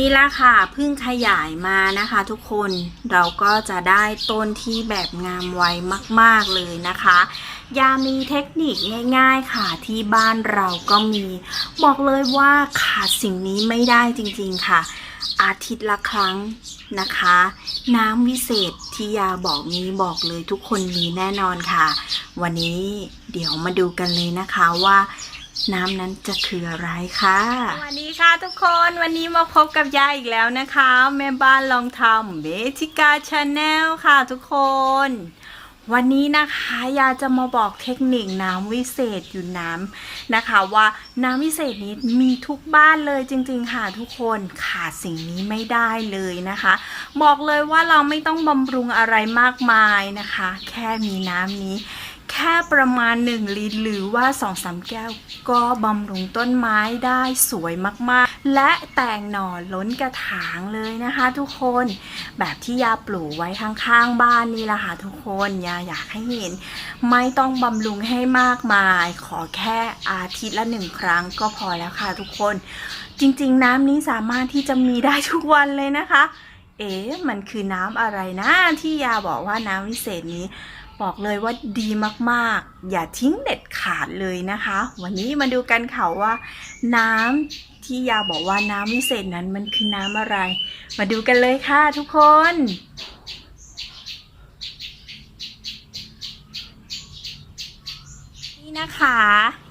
นี่ละค่ะเพิ่งขยายมานะคะทุกคนเราก็จะได้ต้นที่แบบงามไวมาก ๆ เลยนะคะยามีเทคนิคง่าย ๆ ค่ะที่บ้านเราก็มี บอกเลยว่าขาดสิ่งนี้ไม่ได้จริง ๆ ค่ะ อาทิตย์ละครั้งนะคะ น้ำวิเศษที่ยาบอกนี้บอกเลยทุกคนมีแน่นอนค่ะ วันนี้เดี๋ยวมาดูกันเลยนะคะว่า น้ำนั้นจะคืออะไรคะ สวัสดีค่ะทุกคนวันนี้มาพบกับยายอีกแล้วนะคะ แม่บ้านลองทำเบทิกาชาแนลค่ะทุกคน วันนี้นะคะยาจะมาบอกเทคนิคน้ำวิเศษอยู่น้ำนะคะว่าน้ำวิเศษนี้มีทุกบ้านเลยจริงๆค่ะทุกคนขาดสิ่งนี้ไม่ได้เลยนะคะ บอกเลยว่าเราไม่ต้องบำรุงอะไรมากมายนะคะ แค่มีน้ำนี้ ค่ประมาณ 1 ลิตร หรือว่า 2-3 แก้ว ก็บำรุงต้นไม้ได้สวยมากๆ และแตงหน่อล้นกระถางเลยนะคะ ทุกคนแบบที่ยาปลูกไว้ข้างๆบ้านนี่แหละค่ะทุกคนยาอยากให้เห็น ไม่ต้องบำรุงให้มากมาย ขอแค่อาทิตย์ละหนึ่งครั้งก็พอแล้วค่ะทุกคน จริงๆ น้ำนี้สามารถที่จะมีได้ทุกวันเลยนะคะ เอ๊ะมันคือน้ำอะไรนะที่ยาบอกว่าน้ำวิเศษนี้ บอกเลยว่าดีมากๆ อย่าทิ้งเด็ดขาดเลยนะคะ วันนี้มาดูกันค่ะว่า น้ำที่ยาบอกว่าน้ำวิเศษนั้นมันคือน้ำอะไร มาดูกันเลยค่ะทุกคน นี่นะคะ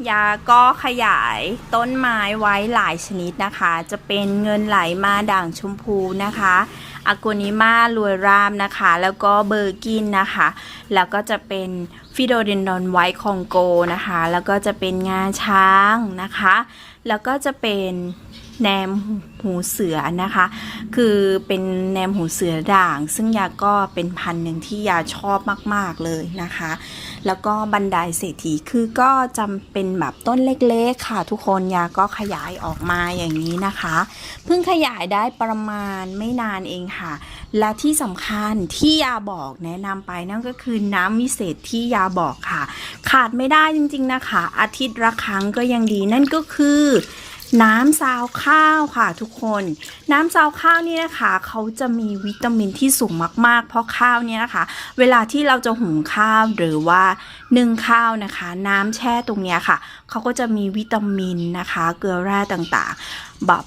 ยาก็ขยายต้นไม้ไว้หลายชนิดนะคะ จะเป็นเงินไหลมาด่างชมพูนะคะ อากนิมาลวยรามนะคะ แล้วก็เบอร์กินนะคะ แล้วก็จะเป็นฟิโดเดนดอนไวท์คองโกนะคะ แล้วก็จะเป็นงาช้างนะคะ แล้วก็จะเป็นแนมหูเสือนะคะ คือเป็นแนมหูเสือด่าง ซึ่งยาก็เป็นพันหนึ่งที่ยาชอบมาก ๆ เลยนะคะ แล้วก็บันไดเศรษฐีคือก็จำเป็นแบบต้นเล็ก ๆ ค่ะ ทุกคนยาก็ขยายออกมาอย่างนี้นะคะ เพิ่งขยายได้ประมาณไม่นานเองค่ะ และที่สำคัญที่ยาบอกแนะนำไปนั่นก็คือน้ำวิเศษที่ยาบอกค่ะ ขาดไม่ได้จริงๆนะคะ อาทิตย์ละครั้งก็ยังดีนั่นก็คือน้ำซาวข้าวค่ะทุกคน น้ำซาวข้าวนี่นะคะเขาจะมีวิตามินที่สูงมาก ๆ เพราะข้าวเนี่ยนะคะ เวลาที่เราจะหุงข้าวหรือว่านึ่งข้าวนะคะ น้ำแช่ตรงเนี้ยค่ะเขาก็จะมีวิตามินนะคะ เกลือแร่ต่างๆแบบ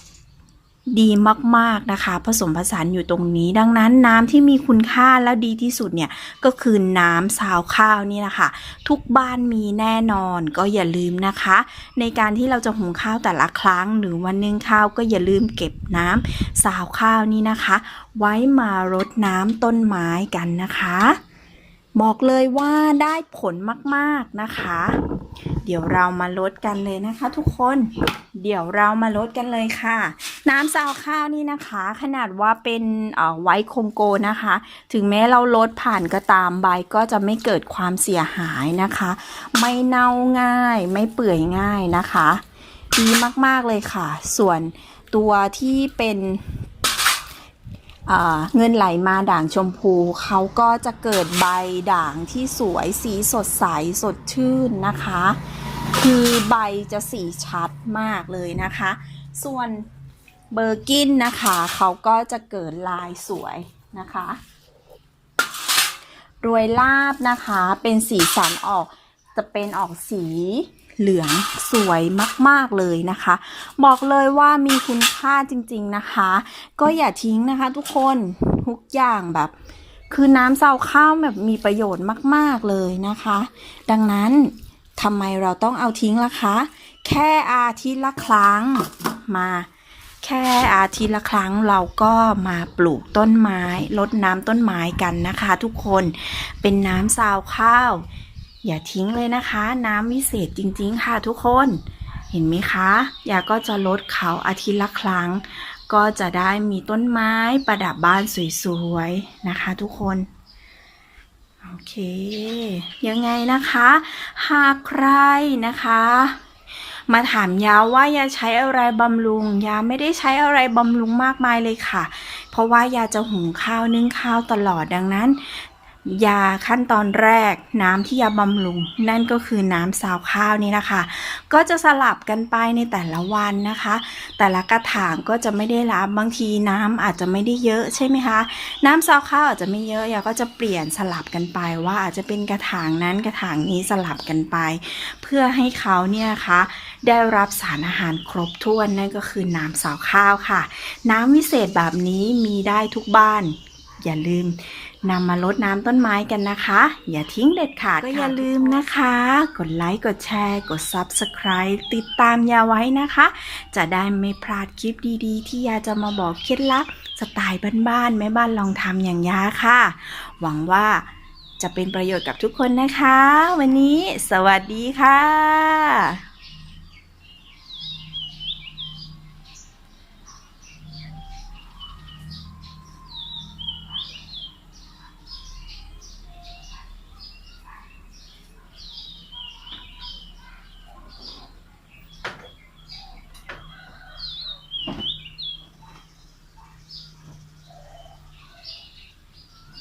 ดีมากๆนะคะ ผสมผสานอยู่ตรงนี้ ดังนั้นน้ำที่มีคุณค่าและดีที่สุดเนี่ย ก็คือน้ำซาวข้าวนี่นะคะทุกบ้านมีแน่นอนก็อย่าลืมนะคะ ในการที่เราจะหุงข้าวแต่ละครั้ง หรือวันนึ่งข้าวก็อย่าลืมเก็บน้ำซาวข้าวนี่นะคะ ไว้มารดน้ำต้นไม้กันนะคะ บอกเลยว่าได้ผลมากๆนะคะ เดี๋ยวเรามาลดกันเลยนะคะ ทุกคน เดี๋ยวเรามาลดกันเลยค่ะ น้ำซาวข้าวนี่นะคะ ขนาดว่าเป็นไวท์คงโกนะคะ ถึงแม้เราลดผ่านก็ตามใบก็จะไม่เกิดความเสียหายนะคะ ไม่เน่าง่ายไม่เปื่อยง่ายนะคะดีมากๆเลยค่ะ ส่วนตัวที่เป็นเงินไหลมาด่างชมพู เขาก็จะเกิดใบด่างที่สวยสีสดใสสดชื่นนะคะ คือใบจะสีชัดมากเลยนะคะ ส่วน เบอร์กินนะคะ เขาก็จะเกิดลายสวยนะคะรวยลาบนะคะ เป็นสีสันออกจะเป็นออกสีเหลืองสวยมาก ๆ เลยนะคะ บอกเลยว่ามีคุณค่าจริง ๆนะคะ ก็อย่าทิ้งนะคะ ทุกคนทุกอย่างแบบ คือน้ำเซาข้าวแบบมีประโยชน์มาก ๆ เลยนะคะ ดังนั้นทำไมเราต้องเอาทิ้งล่ะคะ แค่อาทิตย์ละครั้งมา แค่อาทิตย์ละครั้งเราก็มาปลูกต้นไม้ลดน้ำต้นไม้กันนะคะ ทุกคนเป็นน้ำซาวข้าว อย่าทิ้งเลยนะคะ น้ำวิเศษจริง ๆ ค่ะทุกคนเห็นไหมคะยาก็จะลดเขาอาทิตย์ละครั้ง ก็จะได้มีต้นไม้ประดับบ้านสวยๆนะคะทุกคนโอเค ยังไงนะคะ หากใครนะคะ มาถามยาว่ายาใช้อะไรบำรุง ยาไม่ได้ใช้อะไรบำรุงมากมายเลยค่ะ เพราะว่ายาจะหุงข้าวนึ่งข้าวตลอดดังนั้น ยาขั้นตอนแรกน้ำที่ยาบำรุง นั่นก็คือน้ำซาวข้าวนี่นะคะ ก็จะสลับกันไปในแต่ละวันนะคะ แต่ละกระถางก็จะไม่ได้รับบางทีน้ำอาจจะไม่ได้เยอะใช่ไหมคะน้ำซาวข้าวอาจจะไม่เยอะยาก็จะเปลี่ยนสลับกันไปว่าอาจจะเป็นกระถางนั้นกระถางนี้สลับกันไป เพื่อให้เขาเนี่ยะคะได้รับสารอาหารครบถ้วนนั่นก็คือน้ำซาวข้าวค่ะ น้ำวิเศษแบบนี้มีได้ทุกบ้าน อย่าลืมนำมาลดน้ำต้นไม้กันนะคะ อย่าทิ้งเด็ดขาดก็อย่าลืมนะคะ กดไลค์ กดแชร์ กด Subscribe ติดตามยาไว้นะคะ จะได้ไม่พลาดคลิปดีๆ ที่ยาจะมาบอกเคล็ดลับสไตล์บ้านๆแม่บ้านลองทำอย่างยาค่ะ หวังว่าจะเป็นประโยชน์กับทุกคนนะคะ วันนี้สวัสดีค่ะ